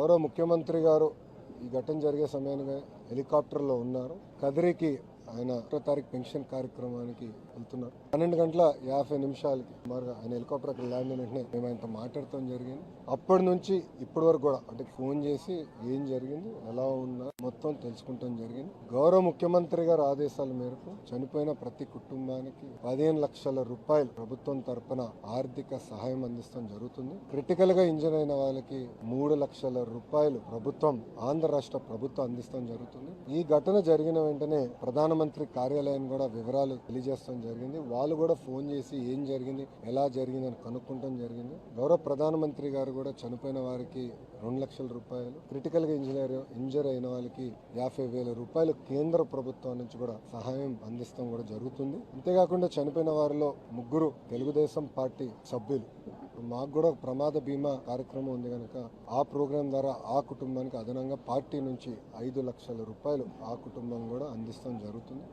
గౌరవ ముఖ్యమంత్రి గారు ఈ ఘటన జరిగే సమయానికి హెలికాప్టర్లో ఉన్నారు. కదిరికి ఆయన ఒకటో తారీఖు పెన్షన్ కార్యక్రమానికి వెళ్తున్నారు. పన్నెండు గంటల యాభై నిమిషాలకి సుమారుగా ఆయన హెలికాప్టర్ అక్కడ ల్యాండ్ అయిన వెంటనే మేము ఆయనతో మాట్లాడటం జరిగింది. అప్పటి నుంచి ఇప్పటి వరకు కూడా అంటే ఫోన్ చేసి ఏం జరిగింది ఎలా ఉన్నా మొత్తం తెలుసుకుంటాం జరిగింది. గౌరవ ముఖ్యమంత్రి గారి ఆదేశాల మేరకు చనిపోయిన ప్రతి కుటుంబానికి పదిహేను లక్షల రూపాయలు ప్రభుత్వం తరపున ఆర్థిక సహాయం అందిస్తాం జరుగుతుంది. క్రిటికల్గా ఇంజన్ అయిన వాళ్ళకి మూడు లక్షల రూపాయలు ప్రభుత్వం ఆంధ్ర రాష్ట్ర ప్రభుత్వం అందిస్తాం జరుగుతుంది. ఈ ఘటన జరిగిన వెంటనే ప్రధానమంత్రి కార్యాలయం కూడా వివరాలు తెలియజేస్తాం జరిగింది. వాళ్ళు కూడా ఫోన్ చేసి ఏం జరిగింది ఎలా జరిగింది అని కనుక్కుంటాం జరిగింది. గౌరవ ప్రధానమంత్రి గారు కూడా చనిపోయిన వారికి రెండు లక్షల రూపాయలు క్రిటికల్గా ఇంజనీర్ ఇంజర్ అయిన వాళ్ళకి యాభై వేల రూపాయలు కేంద్ర ప్రభుత్వం నుంచి కూడా సహాయం అందిస్తాం కూడా జరుగుతుంది. అంతేకాకుండా చనిపోయిన వారిలో ముగ్గురు తెలుగుదేశం పార్టీ సభ్యులు. మాకు కూడా ఒక ప్రమాద బీమా కార్యక్రమం ఉంది కనుక ఆ ప్రోగ్రాం ద్వారా ఆ కుటుంబానికి అదనంగా పార్టీ నుంచి ఐదు లక్షల రూపాయలు ఆ కుటుంబం కూడా అందిస్తాం జరుగుతుంది.